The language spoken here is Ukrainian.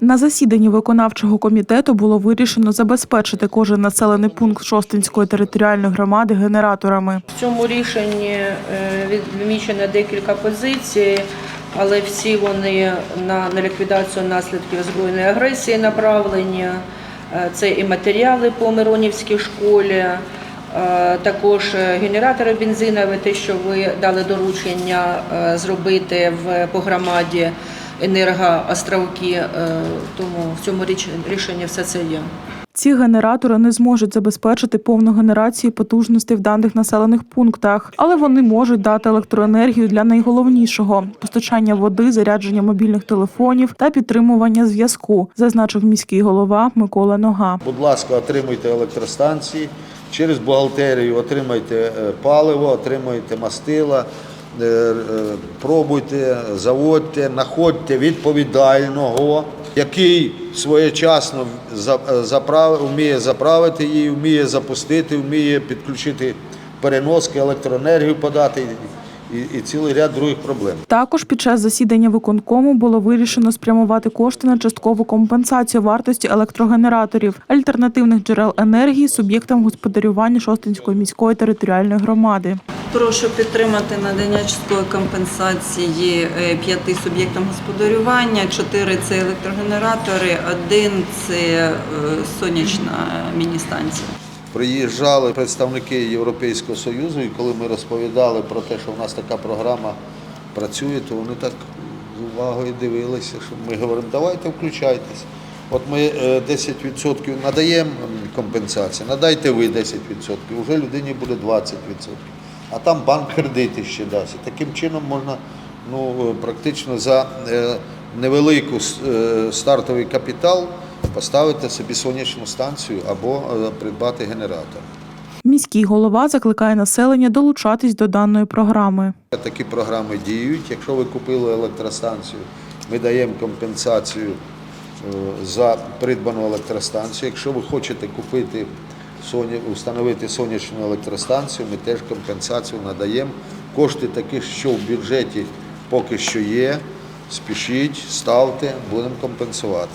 На засіданні виконавчого комітету було вирішено забезпечити кожен населений пункт Шостинської територіальної громади генераторами. В цьому рішенні е, відмічено декілька позицій, але всі вони на, ліквідацію наслідків збройної агресії направлені. Е, Це і матеріали по Миронівській школі, е, також генератори бензинові, те, що ви дали доручення зробити в по громаді енергоостровки, е, тому в цьому річ- рішенні все це є. Ці генератори не зможуть забезпечити повну генерацію потужностей в даних населених пунктах, але вони можуть дати електроенергію для найголовнішого постачання води, зарядження мобільних телефонів та підтримування зв'язку, зазначив міський голова Микола Нога. Будь ласка, отримуйте електростанції, через бухгалтерію отримайте е, паливо, отримуйте мастила, пробуйте, заводьте, знаходьте відповідального, який своєчасно е, заправ- вміє заправити її, вміє запустити, вміє підключити переноски, електроенергію подати і, і цілий ряд других проблем. Також під час засідання виконкому було вирішено спрямувати кошти на часткову компенсацію вартості електрогенераторів, альтернативних джерел енергії суб'єктам господарювання Шостинської міської територіальної громади. Прошу підтримати надання часткової компенсації е, п'яти суб'єктам господарювання. Чотири це електрогенератори, один це е, сонячна міні-станція. Приїжджали представники Європейського Союзу, і коли ми розповідали про те, що в нас така програма працює, то вони так з увагою дивилися, що ми говоримо, давайте включайтесь. От ми е, 10% надаємо м, компенсацію, надайте ви 10%, вже людині буде 20%. А там банк кредити ще дасть. Таким чином можна ну, практично за е, невелику е, стартовий капітал поставити собі сонячну станцію або е, придбати генератор. Міський голова закликає населення долучатись до даної програми. Такі програми діють. Якщо ви купили електростанцію, ми даємо компенсацію за придбану електростанцію. Якщо ви хочете купити встановити сонячну електростанцію, ми теж компенсацію надаємо. Кошти такі, що в бюджеті поки що є. Спішіть, ставте, будемо компенсувати.